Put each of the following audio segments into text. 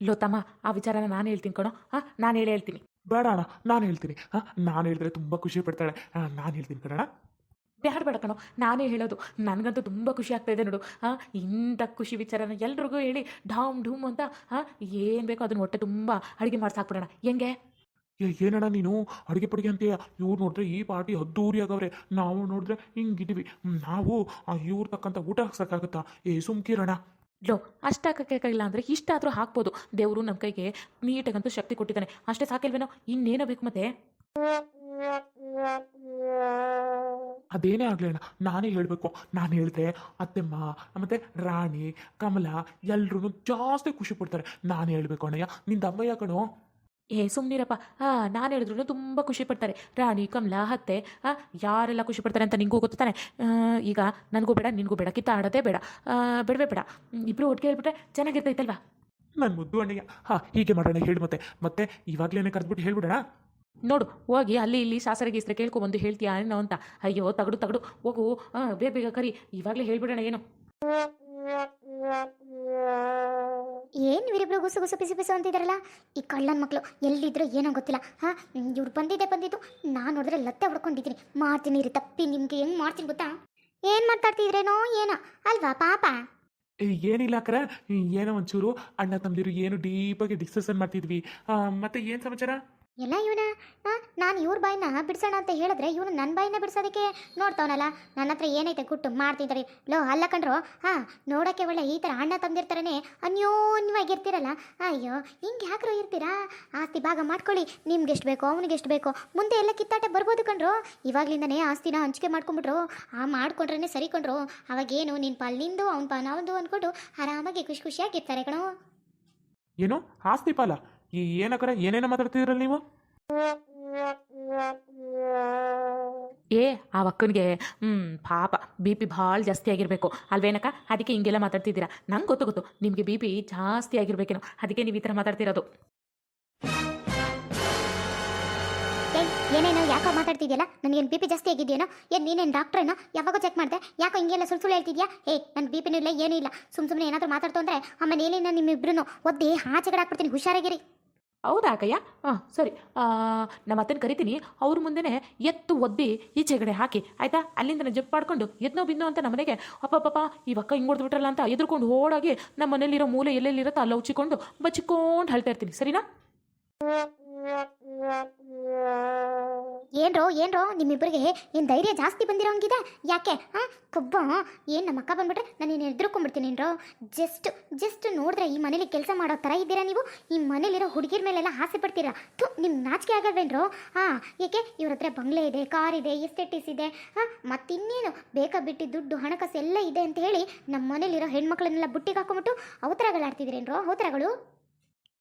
Low ತಮ್ಮ ಆ ವಿಚಾರನ ನಾನು ಹೇಳ್ತೀನಿ ಕಣೋ. ಹಾ ನಾನು ಹೇಳಿ ಹೇಳ್ತೀನಿ. ಬೇಡ ಅಣ್ಣ ನಾನು ಹೇಳ್ತೀನಿ. ಹಾ ನಾನು ಹೇಳಿದ್ರೆ ತುಂಬ ಖುಷಿ ಪಡ್ತಾಳೆ. ನಾನು ಹೇಳ್ತೀನಿ ಕಣಣ್ಣ. ಬೇಡ ಬೇಡ ಕಣೋ. ನಾನೇ ಹೇಳೋದು. ನನಗಂತೂ ತುಂಬ ಖುಷಿ ಆಗ್ತಾ ಇದೆ ನೋಡು. ಹಾ ಇಂಥ ಖುಷಿ ವಿಚಾರನ ಎಲ್ರಿಗೂ ಹೇಳಿ ಢಾಮ್ ಢೂಮ್ ಅಂತ ಹಾ ಏನು ಬೇಕೋ ಅದನ್ನ ಹೊಟ್ಟೆ ತುಂಬ ಅಡುಗೆ ಮಾಡ್ಸಾಕ್ಬಿಡೋಣ ಹೆಂಗೆ? ಏ ಏನಣ್ಣ ನೀನು? ಅಡುಗೆ ಪಡಿಗೆ ಅಂತೀಯ? ಇವ್ರು ನೋಡಿದ್ರೆ ಈ ಪಾರ್ಟಿ ಅದ್ದೂರಿ ಆಗವ್ರೆ. ನಾವು ನೋಡಿದ್ರೆ ಹಿಂಗಿದ್ದೀವಿ ನಾವು ಇವ್ರು ತಕ್ಕಂಥ ಊಟ ಹಾಕ್ಸಕ್ಕಾಗತ್ತಾ? ಏ ಸುಮ್ಕಿರಣ ಲೋ ಅಷ್ಟಾಗಕ್ಕಾಗಿಲ್ಲ ಅಂದರೆ ಇಷ್ಟಾದರೂ ಹಾಕ್ಬೋದು. ದೇವರು ನಮ್ಮ ಕೈಗೆ ನೀಟಾಗಂತೂ ಶಕ್ತಿ ಕೊಟ್ಟಿದ್ದಾನೆ. ಅಷ್ಟೇ ಸಾಕಿಲ್ವೇನೋ ಇನ್ನೇನೋ ಬೇಕು ಮತ್ತೆ? ಅದೇನೇ ಆಗಲಿ ಅಣ್ಣ ನಾನೇ ಹೇಳಬೇಕು. ನಾನು ಹೇಳಿದೆ, ಅತ್ತೆಮ್ಮ, ಮತ್ತು ರಾಣಿ, ಕಮಲ ಎಲ್ಲರೂ ಜಾಸ್ತಿ ಖುಷಿ ಪಡ್ತಾರೆ. ನಾನು ಹೇಳಬೇಕು, ಅಣ್ಣಯ್ಯ. ನಿಂದ ಅಮ್ಮಯ್ಯ ಕಣೋ. ಏ ಸುಮ್ಮನಿರಪ್ಪ ಹಾಂ ನಾನು ಹೇಳಿದ್ರು ತುಂಬ ಖುಷಿ ಪಡ್ತಾರೆ. ರಾಣಿ ಕಮಲ ಹತ್ತೆ ಹಾಂ ಯಾರೆಲ್ಲ ಖುಷಿ ಪಡ್ತಾರೆ ಅಂತ ನಿಂಗೂ ಗೊತ್ತಾನೆ ಈಗ ನನಗೂ ಬೇಡ ನಿನಗೂ ಬೇಡ ಕಿತ್ತಾಡೋದೇ ಬೇಡ. ಬೇಡವೇ ಬೇಡ. ಇಬ್ಬರು ಒಟ್ಟಿಗೆ ಹೇಳ್ಬಿಟ್ರೆ ಚೆನ್ನಾಗಿರ್ತೈತಲ್ವಾ ನನ್ನ ಮುದ್ದು ಅಣ್ಣಿಗೆ. ಹಾಂ ಹೀಗೆ ಮಾಡೋಣ ಹೇಳಿ ಮತ್ತೆ. ಮತ್ತೆ ಇವಾಗಲೇ ಕರೆದ್ಬಿಟ್ಟು ಹೇಳ್ಬಿಡೋಣ? ನೋಡು ಹೋಗಿ ಅಲ್ಲಿ ಇಲ್ಲಿ ಶಾಸ್ತ್ರ ಕೇಳ್ಕೊ ಕೇಳ್ಕೊಬಂದು ಹೇಳ್ತೀಯಾ ಏನೋ ಅಂತ. ಅಯ್ಯೋ ತಗಡು ತಗಡು. ಹೋಗು. ಬೇಗ ಬೇಗ ಕರಿ. ಇವಾಗಲೇ ಹೇಳ್ಬಿಡೋಣ ಏನು? ಏನು ಇವರಿಬ್ರು ಗುಸು ಗುಸು ಪಿಸು ಪಿಸು ಅಂತಿದ್ದಾರಲ್ಲ ಈ ಕಳ್ಳನ ಮಕ್ಕಳು ಎಲ್ಲಿದ್ರು ಏನೋ ಗೊತ್ತಿಲ್ಲ. ಹಾಂ ಇವ್ರು ಬಂದಿದ್ದೆ ಬಂದಿದ್ದು. ನಾನು ನೋಡಿದ್ರೆ ಲತ್ತೆ ಹೊಡ್ಕೊಂಡಿದ್ದೀನಿ. ಮಾಡ್ತೀನಿ ರೀ, ತಪ್ಪಿ ನಿಮ್ಗೆ ಹೆಂಗ್ ಮಾಡ್ತೀನಿ ಗೊತ್ತಾ? ಏನು ಮಾತಾಡ್ತಿದ್ರೇನೋ ಏನೋ. ಅಲ್ವಾ, ಪಾಪ? ಏನಿಲ್ಲ ಅಕ್ರ ಏನೋ ಒಂಚೂರು ಅಣ್ಣ ತಮ್ಮದಿರು ಏನು ಡೀಪಾಗಿ ಡಿಸ್ಕಷನ್ ಮಾಡ್ತಿದ್ವಿ. ಮತ್ತೆ ಏನು ಸಮಾಚಾರ? ಎಲ್ಲ ಇವನ? ನಾನು ಇವ್ರ ಬಾಯಿನ ಬಿಡಿಸೋಣ ಅಂತ ಹೇಳಿದ್ರೆ ಇವನು ನನ್ನ ಬಾಯಿನ ಬಿಡ್ಸೋದಕ್ಕೆ ನೋಡ್ತಾವನಲ್ಲ. ನನ್ನ ಹತ್ರ ಏನೈತೆ ಗುಟ್ಟು ಮಾಡ್ತಿದ್ದಾರೆ. ಲೋ, ಅಲ್ಲ ಕಂಡ್ರು ಹಾಂ, ನೋಡೋಕ್ಕೆ ಒಳ್ಳೆ ಈ ಥರ ಅಣ್ಣ ತಂದಿರ್ತಾರನೇ. ಅನ್ಯೋನ್ಯವಾಗಿರ್ತೀರಲ್ಲ. ಅಯ್ಯೋ, ಹಿಂಗೆ ಯಾಕ್ರೋ ಇರ್ತೀರಾ? ಆಸ್ತಿ ಭಾಗ ಮಾಡ್ಕೊಳ್ಳಿ. ನಿಮ್ಗೆ ಎಷ್ಟು ಬೇಕೋ ಅವ್ನಿಗೆ ಎಷ್ಟು ಬೇಕೋ. ಮುಂದೆ ಎಲ್ಲ ಕಿತ್ತಾಟ ಬರ್ಬೋದು ಕಂಡ್ರು ಇವಾಗ್ಲಿಂದನೇ ಆಸ್ತಿನ ಹಂಚಿಕೆ ಮಾಡ್ಕೊಂಬಿಟ್ರು. ಆ ಮಾಡ್ಕೊಂಡ್ರೆ ಸರಿ ಕೊಂಡ್ರು ಅವಾಗೇನು ನಿನ್ನ ಪಾಲ್ ನಿಂದು, ಅವ್ನ ಪಾಲ್ ಅವನದು ಅಂದ್ಕೊಂಡು ಆರಾಮಾಗಿ ಖುಷಿ ಖುಷಿಯಾಗಿರ್ತಾರೆ ಕಣೋ. ಏನು? ಆಸ್ತಿ ಪಾಲ? ಈ ಏನಕ್ಕರ ಏನೇನೋ ಮಾತಾಡ್ತಿದ್ರಲ್ಲ ನೀವು? ಏ ಆ ಅಕ್ಕನಿಗೆ ಹ್ಮ್ ಪಾಪ ಬಿ ಪಿ ಭಾಳ ಜಾಸ್ತಿ ಆಗಿರಬೇಕು. ಅಲ್ವೇನಕ್ಕ? ಅದಕ್ಕೆ ಹಿಂಗೆಲ್ಲ ಮಾತಾಡ್ತಿದ್ದೀರಾ. ನಂಗೆ ಗೊತ್ತು ಗೊತ್ತು. ನಿಮಗೆ ಬಿ ಪಿ ಜಾಸ್ತಿ ಆಗಿರ್ಬೇಕೇನೋ. ಅದಕ್ಕೆ ನೀವು ಈ ಥರ ಮಾತಾಡ್ತಿರೋದು. ಏನೇನೋ ಯಾಕೋ ಮಾತಾಡ್ತಿದ್ಯಲ್ಲ? ನನಗೇನು ಬಿ ಪಿ ಜಾಸ್ತಿ ಆಗಿದೆಯೇನೋ? ಏನು ನೀನೇನು ಡಾಕ್ಟ್ರೇನೋ ಯಾವಾಗೋ ಚೆಕ್ ಮಾಡಿದೆ. ಯಾಕೋ ಹಿಂಗೆಲ್ಲ ಸುಳ್ಳು ಸುಳ್ಳು ಹೇಳ್ತಿದ್ಯಾ? ಏ ನನ್ನ ಬಿ ಪಿನೂ ಇಲ್ಲ ಏನೂ ಇಲ್ಲ. ಸುಮ್ಮ ಸುಮ್ಮನೆ ಏನಾದರೂ ಮಾತಾಡ್ತು ಅಂದರೆ ಆಮೇಲೆ ಏನೇನ ನಿಮ್ಮಿಬ್ರು ಒದ್ದೆ ಆಚೆಗಡೆ ಹಾಕ್ಬಿಡ್ತೀನಿ. ಹುಷಾರಾಗಿರಿ. ಹೌದಾ ಅಕ್ಕಯ್ಯ? ಹಾಂ, ಸರಿ. ನಮ್ಮ ಅತ್ತನ ಕರಿತೀನಿ. ಅವ್ರ ಮುಂದೆನೇ ಎತ್ತು ಒದ್ದಿ ಈಚೆಗಡೆ ಹಾಕಿ, ಆಯಿತಾ? ಅಲ್ಲಿಂದ ಜಪ್ ಮಾಡ್ಕೊಂಡು ಎದ್ನೋ ಬಿದ್ದೋ ಅಂತ ನಮ್ಮನೆಗೆ ಅಪ್ಪ ಪಾಪ ಈ ಅಕ್ಕ ಹಿಂಗೆ ಹೊಡೆದ್ಬಿಟ್ರಲ್ಲ ಅಂತ ಎದ್ರುಕೊಂಡು ಓಡಾಗಿ ನಮ್ಮ ಮನೇಲಿರೋ ಮೂಲೆ ಎಲ್ಲೆಲ್ಲಿರುತ್ತೋ ಅಲ್ಲಿ ಉಚ್ಚಿಕೊಂಡು ಬಚ್ಚಿಕೊಂಡು ಹಳ್ತಾ ಇರ್ತೀನಿ. ಸರಿನಾ? ಏನ್ರೋ ಏನ್ರೋ, ನಿಮ್ಮಿಬ್ಬರಿಗೆ ಏನು ಧೈರ್ಯ ಜಾಸ್ತಿ ಬಂದಿರೋಂಗಿದೆ ಯಾಕೆ? ಹಾಂ ಕೊಬ್ಬ ಏನು ನಮ್ಮ ಅಕ್ಕ ಬಂದ್ಬಿಟ್ರೆ ನಾನು ಏನು ಎದ್ರುಕೊಂಡ್ಬಿಡ್ತೀನಿ ಏನ್ರೋ. ಜಸ್ಟ್ ಜಸ್ಟ್ ನೋಡಿದ್ರೆ ಈ ಮನೇಲಿ ಕೆಲಸ ಮಾಡೋ ಥರ ಇದ್ದೀರಾ ನೀವು? ಈ ಮನೇಲಿರೋ ಹುಡುಗಿರ ಮೇಲೆಲ್ಲ ಆಸೆ ಪಡ್ತೀರಾ? ಥು ನಿಮ್ಮ ನಾಚಿಕೆ ಆಗಲ್ವೇನ್ರೋ? ಹಾಂ ಏಕೆ? ಇವ್ರ ಹತ್ರ ಬಂಗ್ಲೆ ಇದೆ, ಕಾರ್ ಇದೆ ಎಸ್ಟೇಟಿಸ್ ಇದೆ. ಹಾಂ ಮತ್ತಿನ್ನೇನು? ಬೇಕಾ ಬಿಟ್ಟು ದುಡ್ಡು, ಹಣಕಾಸು ಎಲ್ಲ ಇದೆ ಅಂತ ಹೇಳಿ ನಮ್ಮ ಮನೇಲಿರೋ ಹೆಣ್ಮಕ್ಳನ್ನೆಲ್ಲ ಬುಟ್ಟಿಗೆ ಹಾಕೊಂಬಿಟ್ಟು ಅವತರಗಳಾಡ್ತಿದ್ದೀರೇನ್ರೋ ಅವತರಗಳು?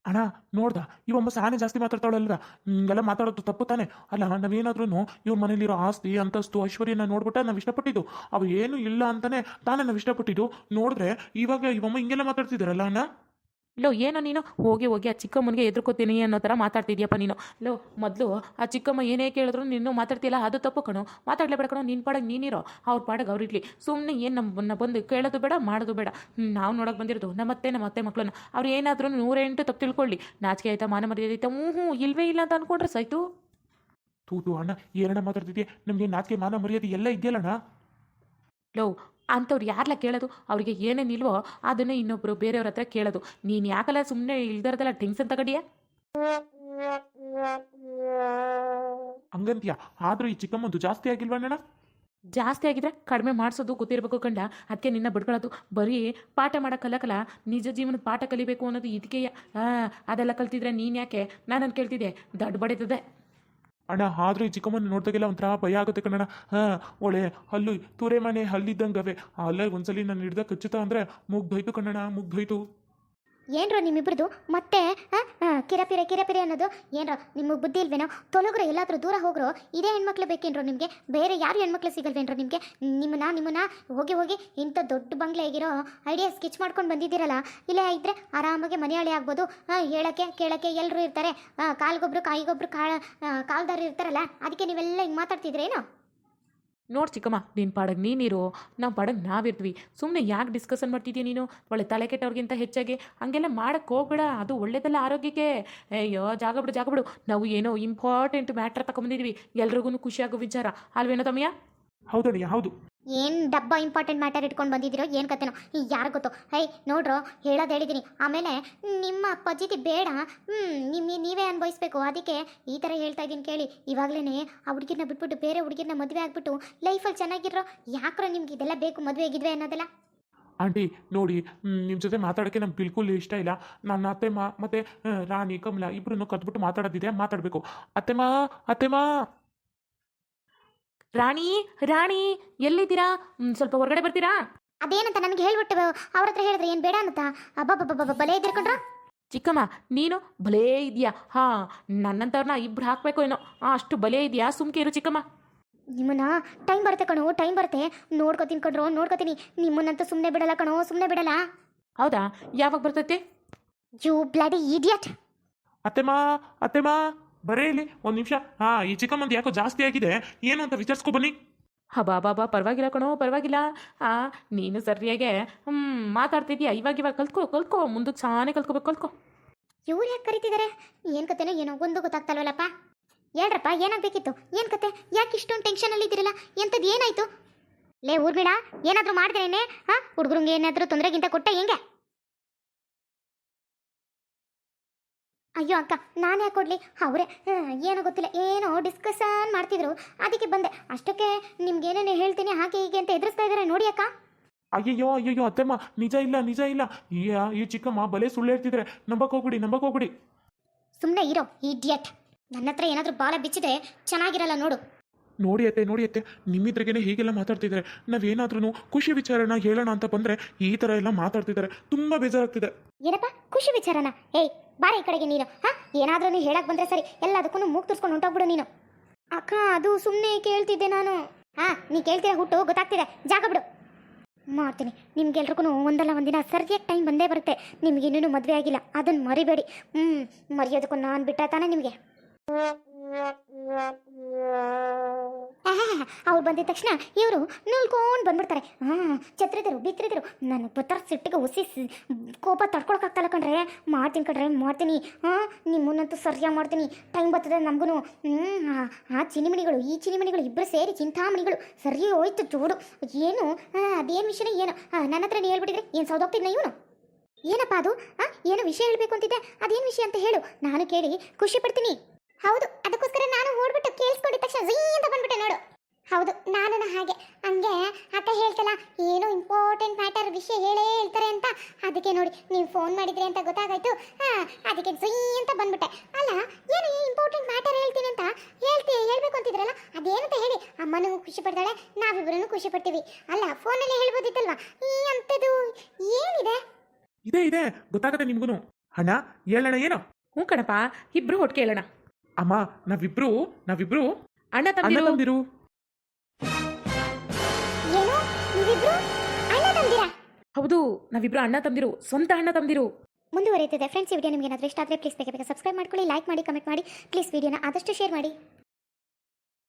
ಅಣ್ಣ, ನೋಡ್ದ ಇವಮ್ಮ ಸಾನೆ ಜಾಸ್ತಿ ಮಾತಾಡ್ತಾಳಲ್ವ ಹಿಂಗೆಲ್ಲ ಮಾತಾಡೋದು ತಪ್ಪು ತಾನೆ. ಅಲ್ಲ ನಾವೇನಾದ್ರೂ ಇವ್ರ ಮನೇಲಿರೋ ಆಸ್ತಿ, ಅಂತಸ್ತು, ಐಶ್ವರ್ಯನ ನೋಡ್ಬಿಟ್ಟ ನಾವು ಇಷ್ಟಪಟ್ಟಿದ್ದು. ಅವು ಏನು ಇಲ್ಲ ಅಂತಾನೆ ತಾನೇ ನಾವು ಇಷ್ಟಪಟ್ಟಿದ್ದು. ನೋಡಿದ್ರೆ ಇವಾಗ ಇವಮ್ಮ ಹಿಂಗೆಲ್ಲ ಮಾತಾಡ್ತಿದ್ದಾರಲ್ಲ ಅಣ್ಣ? ಲೋ, ಏನೋ ನೀನು? ಹೋಗಿ ಹೋಗಿ ಆ ಚಿಕ್ಕಮ್ಮನಿಗೆ ಎದುರ್ಕೋತೀನಿ ಅನ್ನೋ ಥರ ಮಾತಾಡ್ತಿದ್ಯಪ್ಪ ನೀನು. ಲೋ, ಮೊದಲು ಆ ಚಿಕ್ಕಮ್ಮ ಏನೇ ಕೇಳಿದ್ರು ನೀನು ಮಾತಾಡ್ತಿಲ್ಲ. ಅದು ತಪ್ಪು ಕಣೋ. ಮಾತಾಡ್ಲೇಬೇಡ ಕಣೋ. ನಿನ್ನ ಪಾಡಗೆ ನೀನಿರೋ. ಅವ್ರ ಪಾಡಗೆ ಅವ್ರಿರ್ಲಿ ಸುಮ್ಮನೆ ಏನು ನಮ್ಮನ್ನ ಬಂದು ಕೇಳೋದು ಬೇಡ, ಮಾಡೋದು ಬೇಡ. ನಾವು ನೋಡೋಕೆ ಬಂದಿರೋದು ನಮ್ಮತ್ತೆ ನಮ್ಮ ಅತ್ತೆ ಮಕ್ಕಳನ್ನ ಅವ್ರು ಏನಾದರೂ ನೂರೆಂಟು ತಪ್ಪು ತಿಳ್ಕೊಳ್ಳಿ. ನಾಚಿಕೆ ಆಯ್ತಾ, ಮಾನ ಮರ್ಯಾದೆ ಆಯ್ತಾ? ಹ್ಞೂ ಹ್ಞೂ ಇಲ್ವೇ ಇಲ್ಲ ಅಂತ ಅನ್ಕೊಂಡ್ರೆ ಸಾಯ್ತು? ತೂತು ಅಣ್ಣ ಏನಣ್ಣ ಮಾತಾಡ್ತಿದ್ಯಾ? ನಮಗೆ ನಾಚಿಕೆ, ಮಾನ ಮರ್ಯಾದೆ ಎಲ್ಲ ಇದೆಯಲ್ಲಣ್ಣ? ಲೋ ಅಂಥವ್ರು ಯಾರಲ್ಲ ಕೇಳೋದು? ಅವ್ರಿಗೆ ಏನೇನಿಲ್ವೋ ಅದನ್ನು ಇನ್ನೊಬ್ಬರು ಬೇರೆಯವ್ರ ಹತ್ರ ಕೇಳೋದು. ನೀನು ಯಾಕಲ್ಲ ಸುಮ್ಮನೆ ಇಲ್ದಿರೋದೆಲ್ಲ ಟೆನ್ಷನ್ ತಗಡಿಯಾ? ಹಂಗಂತೀಯ? ಆದ್ರೂ ಈ ಚಿಕ್ಕಮ್ಮದು ಜಾಸ್ತಿ ಆಗಿಲ್ವಣ್ಣ ಜಾಸ್ತಿ ಆಗಿದ್ರೆ ಕಡಿಮೆ ಮಾಡಿಸೋದು ಗೊತ್ತಿರಬೇಕು ಕಂಡ. ಅದಕ್ಕೆ ನಿನ್ನ ಬಿಡ್ಕೊಳ್ಳೋದು ಬರೀ ಪಾಠ ಮಾಡೋ ಕಲಕಲ ನಿಜ ಜೀವನದ ಪಾಠ ಕಲಿಬೇಕು ಅನ್ನೋದು ಇದಕ್ಕೆ ಅದೆಲ್ಲ ಕಲ್ತಿದ್ರೆ ನೀನು ಯಾಕೆ? ನಾನು ಕೇಳ್ತಿದ್ದೆ. ದಡ್ಡ ಬಡಿತದೆ ಅಣ್ಣ, ಆದರೂ ಈ ಚಿಕ್ಕಮ್ಮನ ನೋಡ್ದಾಗೆಲ್ಲ ಒಂಥರ ಭಯ ಆಗುತ್ತೆ ಕಣಣ್ಣ. ಹಾಂ, ಒಳ್ಳೆ ಹಲ್ಲು ತೂರೆ ಮನೆ ಹಲ್ಲಿದ್ದಂಗವೆ. ಆ ಹಲ್ಲಲ್ಲಿ ಒಂದ್ಸಲಿ ನಾನು ಹಿಡ್ದ ಕಚ್ಚುತ್ತಾ ಅಂದರೆ ಮುಗ್ದೋಯ್ತು ಕಣ್ಣಣ್ಣ ಮುಗ್ದೋಯ್ತು. ಏನ್ರೋ ನಿಮ್ಮಿಬ್ರದ್ದು ಮತ್ತೆ ಕಿರಪಿರೆ ಕಿರಪಿರೆ ಅನ್ನೋದು? ಏನ್ರೋ, ನಿಮಗೆ ಬುದ್ಧಿ ಇಲ್ವೇನೋ? ತೊಲಗ್ರ ಎಲ್ಲಾದ್ರೂ ದೂರ ಹೋಗ್ರೋ? ಇದೇ ಹೆಣ್ಮಕ್ಳು ಬೇಕೇನ್ರೋ ನಿಮಗೆ? ಬೇರೆ ಯಾರು ಹೆಣ್ಮಕ್ಳು ಸಿಗಲ್ವೇನ್ರೋ ನಿಮಗೆ? ನಿಮ್ಮನ್ನ ನಿಮ್ಮನ್ನ ಹೋಗಿ ಹೋಗಿ ಇಂಥ ದೊಡ್ಡ ಬಂಗ್ಲೆ ಆಗಿರೋ ಐಡಿಯಾ ಸ್ಕೆಚ್ ಮಾಡ್ಕೊಂಡು ಬಂದಿದ್ದೀರಲ್ಲ, ಇಲ್ಲೇ ಇದ್ದರೆ ಆರಾಮಾಗಿ ಮನೆಯಾಳಿ ಆಗ್ಬೋದು. ಹೇಳೋಕ್ಕೆ, ಕೇಳಕ್ಕೆ ಎಲ್ಲರೂ ಇರ್ತಾರೆ. ಕಾಲ್ಗೊಬ್ರು, ಕಾಯಿಗೊಬ್ರು, ಕಾಳ ಕಾಲ್ದಾರ ಇರ್ತಾರಲ್ಲ, ಅದಕ್ಕೆ ನೀವೆಲ್ಲ ಹಿಂಗೆ ಮಾತಾಡ್ತಿದ್ರೇನು? ನೋಡು ಚಿಕ್ಕಮ್ಮ ನಿನ್ನ ಪಾಡಗೆ ನೀನಿರೋ ನಮ್ಮ ಪಾಡಗೆ ನಾವಿರ್ತೀವಿ ಸುಮ್ಮನೆ ಯಾಕೆ ಡಿಸ್ಕಷನ್ ಮಾಡ್ತಿದ್ದೀಯ ನೀನು? ಒಳ್ಳೆ ತಲೆ ಕೆಟ್ಟವ್ರಿಗಿಂತ ಹೆಚ್ಚಾಗಿ. ಹಂಗೆಲ್ಲ ಮಾಡಕ್ಕೆ ಹೋಗ್ಬೇಡ, ಅದು ಒಳ್ಳೇದಲ್ಲ ಆರೋಗ್ಯಕ್ಕೆ. ಅಯ್ಯೋ, ಜಾಗ ಬಿಡು ಜಾಗ ಬಿಡು. ನಾವು ಏನೋ ಇಂಪಾರ್ಟೆಂಟ್ ಮ್ಯಾಟ್ರ್ ತಗೊಂಬಂದಿದ್ವಿ ಎಲ್ರಿಗೂ ಖುಷಿಯಾಗೋ ವಿಚಾರ. ಅಲ್ವೇನೋ ತಮ್ಮಯ್ಯ ಹೌದಣ್ಣ ಹೌದು. ಏನು ಡಬ್ಬ ಇಂಪಾರ್ಟೆಂಟ್ ಮ್ಯಾಟರ್ ಇಟ್ಕೊಂಡು ಬಂದಿದ್ದೀರೋ ಏನು ಕತೆನೋ? ಯಾರು ಗೊತ್ತು? ಹೇ ನೋಡ್ರೋ ಹೇಳೋದು ಹೇಳಿದೀನಿ. ಆಮೇಲೆ ನಿಮ್ಮ ಅಪ್ಪಾಜಿ ಬೇಡ. ಹ್ಞೂ ನಿಮ್ಮ ನೀವೇ ಅನ್ಭವಿಸ್ಬೇಕು. ಅದಕ್ಕೆ ಈ ಥರ ಹೇಳ್ತಾ ಇದ್ದೀನಿ ಕೇಳಿ. ಇವಾಗ್ಲೇನೆ ಆ ಹುಡುಗಿರ್ನ ಬಿಟ್ಬಿಟ್ಟು ಬೇರೆ ಹುಡುಗಿರ್ನ ಮದುವೆ ಆಗ್ಬಿಟ್ಟು ಲೈಫಲ್ಲಿ ಚೆನ್ನಾಗಿರೋ ಯಾಕ್ರೋ ನಿಮ್ಗೆ ಇದೆಲ್ಲ ಬೇಕು ಮದುವೆ ಆಗಿದ್ವಿ ಅನ್ನೋದೆಲ್ಲ? ಆಂಟಿ ನೋಡಿ ನಿಮ್ಮ ಜೊತೆ ಮಾತಾಡೋಕ್ಕೆ ನಮ್ಗೆ ಬಿಲ್ಕುಲ್ ಇಷ್ಟ ಇಲ್ಲ. ನನ್ನ ಅತ್ತೆಮ್ಮ ಮತ್ತು ರಾಣಿ ಕಮಲ ಇಬ್ಬರನ್ನು ಕದ್ಬಿಟ್ಟು ಮಾತಾಡೋದಿದೆ ಮಾತಾಡಬೇಕು. ಅತ್ತೆಮ್ಮ ಅತ್ತೆಮ್ಮ ರಾಣಿ ರಾಣಿ ಎಲ್ಲಿದ್ದೀರಾ? ಸ್ವಲ್ಪ ಹೊರಗಡೆ ಬರ್ತೀರಾ? ಅದೇನಂತ ನನಗೆ ಹೇಳ್ಬಿಟ್ಟು ಅವ್ರ ಹತ್ರ ಹೇಳಿದ್ರೆ ಏನು ಬೇಡ ಅಂತ ಅಬ್ಬಬ್ಬಬ್ಬ ಬಲೆ ಎದ್ದಿರ್ಕೊಂಡ್ರ ಚಿಕ್ಕಮ್ಮ ನೀನು ಭಲೇ ಇದೆಯಾ? ಹಾ ನನ್ನಂಥವ್ರನ್ನ ಇಬ್ರು ಹಾಕಬೇಕು ಏನೋ? ಆ, ಅಷ್ಟು ಬಲೇ ಇದೆಯಾ? ಸುಮ್ಕೆ ಇರು ಚಿಕ್ಕಮ್ಮ. ನಿಮ್ಮನ್ನ ಟೈಮ್ ಬರುತ್ತೆ ಕಣೋ ಟೈಮ್ ಬರುತ್ತೆ. ನೋಡ್ಕೊತೀನಿ ಕಣ್ರೋ ನೋಡ್ಕೋತೀನಿ. ನಿಮ್ಮನ್ನಂತ ಸುಮ್ಮನೆ ಬಿಡಲ್ಲ ಕಣೋ ಸುಮ್ಮನೆ ಬಿಡಲ್ಲ. ಹೌದಾ? ಯಾವಾಗ ಬರ್ತೈತೆ? ಯು ಬ್ಲಡಿ ಇಡಿಯಟ್ ಅತ್ತೆಮ್ಮ ಅತ್ತೆಮ್ಮ. ಬರೇ ಇಲ್ಲಿ ಒಂದು ನಿಮಿಷ. ಹಾ ಈ ಚಿಕ್ಕಮ್ಮಂದು ಯಾಕೋ ಜಾಸ್ತಿ ಆಗಿದೆ? ಏನು ಅಂತ ವಿಚಾರಿಸ್ಕೊ ಬನ್ನಿ. ಹಬಾ ಬಾಬಾ ಪರವಾಗಿಲ್ಲ ಕಣೋ ಪರವಾಗಿಲ್ಲ. ಆ ನೀನು ಸರಿಯಾಗೆ ಹ್ಞೂ ಮಾತಾಡ್ತಿದ್ಯಾ? ಇವಾಗ ಇವಾಗ ಕಲ್ತ್ಕೋ ಕಲ್ತ್ಕೋ ಮುಂದಕ್ಕೆ ಚೆನ್ನಾಗಿ ಕಲ್ತ್ಕೋಬೇಕು ಕಲ್ತ್ಕೋ. ಇವ್ರು ಯಾಕೆ ಕರಿತಿದ್ದಾರೆ ಏನು ಕತೆನೋ ಏನೋ ಒಂದು ಗೊತ್ತಾಗ್ತಲ್ವಲ್ಲಪ್ಪ? ಹೇಳ್ರಪ್ಪ ಏನಾಗಬೇಕಿತ್ತು ಏನು ಕತೆ? ಯಾಕೆ ಇಷ್ಟೊಂದು ಟೆನ್ಷನಲ್ಲಿ ಇದ್ದೀರಲ್ಲ? ಎಂಥದ್ದು ಏನಾಯ್ತು? ಲೇ ಊರ್ಬೇಡ ಏನಾದರೂ ಮಾಡಿದ್ರೇನೆ ಹಾ? ಹುಡುಗರಿಗೆ ಏನಾದರೂ ತೊಂದರೆಗಿಂತ ಕೊಟ್ಟೆ ಹೆಂಗೆ? ಅಯ್ಯೋ ಅಕ್ಕ ನಾನು ಯಾಕೆ ಕೊಡಲಿ? ಅವರೇ ಏನೋ ಗೊತ್ತಿಲ್ಲ ಏನೋ ಡಿಸ್ಕಷನ್ ಮಾಡ್ತಿದ್ರು. ಅದಕ್ಕೆ ಬಂದೆ. ಅಷ್ಟಕ್ಕೆ ನಿಮ್ಗೇನೇನು ಹೇಳ್ತೀನಿ ಹಾಕಿ ಹೀಗೆ ಅಂತ ಎದುರಿಸ್ತಾ ಇದ್ದಾರೆ ನೋಡಿ ಅಕ್ಕ. ಅಯ್ಯಯ್ಯೋ ಅಯ್ಯಯ್ಯೋ ಅತ್ತೆಮ್ಮ ನಿಜ ಇಲ್ಲ ನಿಜ ಇಲ್ಲ. ಈ ಈ ಚಿಕ್ಕಮ್ಮ ಬಲೆ ಸುಳ್ಳು ಹೇಳ್ತಿದ್ರೆ ನಂಬಕ್ ಹೋಗ್ಬಿಡಿ ನಂಬಕ್ ಹೋಗ್ಬಿಡಿ. ಸುಮ್ಮನೆ ಇರೋ ಇಡಿಯಟ್ ನನ್ನ ಹತ್ರ ಏನಾದರೂ ಬಾಲ ಬಿಚ್ಚಿದೆ ಚೆನ್ನಾಗಿರಲ್ಲ ನೋಡು. ನೋಡಿ ಅತ್ತೆ ನೋಡಿ ಅತ್ತೆ ನಿಮ್ಮಿದ್ರಿಗೇನೆ ಹೀಗೆಲ್ಲ ಮಾತಾಡ್ತಿದ್ದಾರೆ. ನಾವೇನಾದ್ರೂ ಖುಷಿ ವಿಚಾರನ ಹೇಳೋಣ ಅಂತ ಬಂದ್ರೆ ಈ ಥರ ಎಲ್ಲ ಮಾತಾಡ್ತಿದ್ದಾರೆ. ತುಂಬಾ ಬೇಜಾರಾಗ್ತಿದೆ. ಏನಪ್ಪ? ಖುಷಿ ವಿಚಾರನ? ಏಯ್, ಬಾರ ಈ ಕಡೆಗೆ ನೀನು. ಹಾ? ಏನಾದ್ರೂ ನೀ ಹೇಳಕ್ ಬಂದ್ರೆ ಸರಿ. ಎಲ್ಲದಕ್ಕೂ ಮೂಗ್ ತುರ್ಸ್ಕೊಂಡು ಹೊಂಟೋಗ್ಬಿಡು ನೀನು. ಅಕ್ಕ, ಅದು ಸುಮ್ಮನೆ ಕೇಳ್ತಿದ್ದೆ ನಾನು. ಹಾ ನೀ ಕೇಳ್ತೀರ ಹುಟ್ಟು ಗೊತ್ತಾಗ್ತಿದೆ. ಜಾಗ ಬಿಡು. ಮಾಡ್ತೀನಿ. ನಿಮ್ಗೆಲ್ರಿಗೂ ಒಂದಲ್ಲ ಒಂದಿನ ಸರಿಯಾಗಿ ಟೈಮ್ ಬಂದೇ ಬರುತ್ತೆ. ನಿಮ್ಗೆ ಇನ್ನೇನು ಮದುವೆ ಆಗಿಲ್ಲ. ಅದನ್ನು ಮರಿಬೇಡಿ. ಹ್ಞೂ ಮರೆಯೋದಕ್ಕೂ ನಾನು ಬಿಟ್ಟ ತಾನೇ ನಿಮಗೆ. ಅವ್ರು ಬಂದಿದ ತಕ್ಷಣ ಇವರು ನೂಲ್ಕೊಂಡು ಬಂದ್ಬಿಡ್ತಾರೆ. ಹಾಂ ಛತ್ರಿದರು ಬಿತ್ರಿದರು. ನನಗೆ ಬತ್ತರ ಸಿಟ್ಟಿಗೆ ಹುಸಿ ಸಿ- ಕೋಪ ತಡ್ಕೊಳಕ್ಕಾಗ್ತಲ್ಲ ಕಣ್ರೆ. ಮಾಡ್ತೀನಿ ಕಣ್ರೆ ಮಾಡ್ತೀನಿ. ಹಾಂ ನಿಮ್ಮನ್ನಂತೂ ಸರಿಯಾಗಿ ಮಾಡ್ತೀನಿ. ಟೈಮ್ ಬರ್ತದೆ ನಮಗೂ ಹ್ಞೂ ಆ ಚಿನಿಮಣಿಗಳು ಈ ಚಿನಿಮಣಿಗಳು ಇಬ್ಬರು ಸೇರಿ ಚಿಂತಾಮಣಿಗಳು. ಸರಿ ಹೋಯ್ತು ಜೋಡು. ಏನು? ಅದೇನು ವಿಷಯನೇ ಏನು? ಆ, ನನ್ನ ಹತ್ರ ನೀವು ಹೇಳ್ಬಿಟ್ಟಿದ್ರೆ ಏನು ಸೌದೋಗ್ತಿದ್ನ ಇವನು? ಏನಪ್ಪ ಅದು? ಆ, ಏನು ವಿಷಯ ಹೇಳಬೇಕು ಅಂತಿದ್ದೆ? ಅದೇನು ವಿಷಯ ಅಂತ ಹೇಳು. ನಾನು ಕೇಳಿ ಖುಷಿ ಪಡ್ತೀನಿ. ಹೌದು ಅದಕ್ಕೋಸ್ಕರ ನಾನು ಓಡ್ಬಿಟ್ಟು ಕೇಳಿಸ್ಕೊಂಡಿದ ತಕ್ಷಣ ಝೀ ಅಂತ ಬಂದ್ಬಿಟ್ಟೆ ನೋಡು. ಹೌದು ನಾನು ಹಾಗೆ. ಹಂಗೆ ಅಕ್ಕ ಹೇಳ್ತಲ್ಲ ಏನು ಇಂಪಾರ್ಟೆಂಟ್ ಮ್ಯಾಟರ್ ವಿಷಯ ಹೇಳೇ ಹೇಳ್ತಾರೆ ಅಂತ. ಅದಕ್ಕೆ ನೋಡಿ ನೀವು ಫೋನ್ ಮಾಡಿದ್ರಿ ಅಂತ ಗೊತ್ತಾಗಾಯ್ತು. ಹಾ ಅದಕ್ಕೆ ಝೀ ಅಂತ ಬಂದ್ಬಿಟ್ಟೆ. ಅಲ್ಲ ಏನು ಇಂಪಾರ್ಟೆಂಟ್ ಮ್ಯಾಟರ್ ಹೇಳ್ತೀನಿ ಅಂತ? ಹೇಳ್ತಿ ಹೇಳ್ಬೇಕು ಅಂತಿದ್ರಲ್ಲ? ಅದೇನಂತ ಹೇಳಿ ಅಮ್ಮನೂ ಖುಷಿ ಪಡ್ತಾಳೆ ನಾವಿಬ್ಬರೂ ಖುಷಿ ಪಡ್ತೀವಿ. ಅಲ್ಲ ಫೋನಲ್ಲಿ ಹೇಳ್ಬೋದಿತ್ತಲ್ವಾ? ಈ ಅಂಥದ್ದು ಏನಿದೆ? ಇದೆ ಇದೆ. ಗೊತ್ತಾಗತ್ತೆ ನಿಮ್ಗೂ ಹಣ ಹೇಳೋಣ ಏನು? ಹ್ಞೂ ಕಣಪ್ಪ ಇಬ್ರು ಒಟ್ಟಿಗೆ ಹೇಳೋಣ. ಅಮ್ಮ ನಾವಿಬ್ರು ನಾವಿಬ್ರು. ಅಣ್ಣ ಅಣ್ಣ ತಮ್ದಿರು ತಂದಿರು. ಏನು ನೀವಿಬ್ರು ಅಣ್ಣ ತಂದಿರಾ? ಹೌದು ನಾವಿಬ್ರು ಅಣ್ಣ ತಂದಿರು ಸ್ವಂತ ಅಣ್ಣ ತಂದಿರು. ಮುಂದುವರಿಯುತ್ತದೆ. ಫ್ರೆಂಡ್ಸ್ ಈ ವಿಡಿಯೋ ನಿಮಗೆ ಏನಾದರೂ ಇಷ್ಟ ಆದರೆ ಪ್ಲೀಸ್ ಬೇಗ ಬೇಗ ಸಬ್ಸ್ಕ್ರೈಬ್ ಮಾಡ್ಕೊಳ್ಳಿ ಲೈಕ್ ಮಾಡಿ ಕಮೆಂಟ್ ಮಾಡಿ. ಪ್ಲೀಸ್ ವಿಡಿಯೋನ ಆದಷ್ಟು ಶೇರ್ ಮಾಡಿ.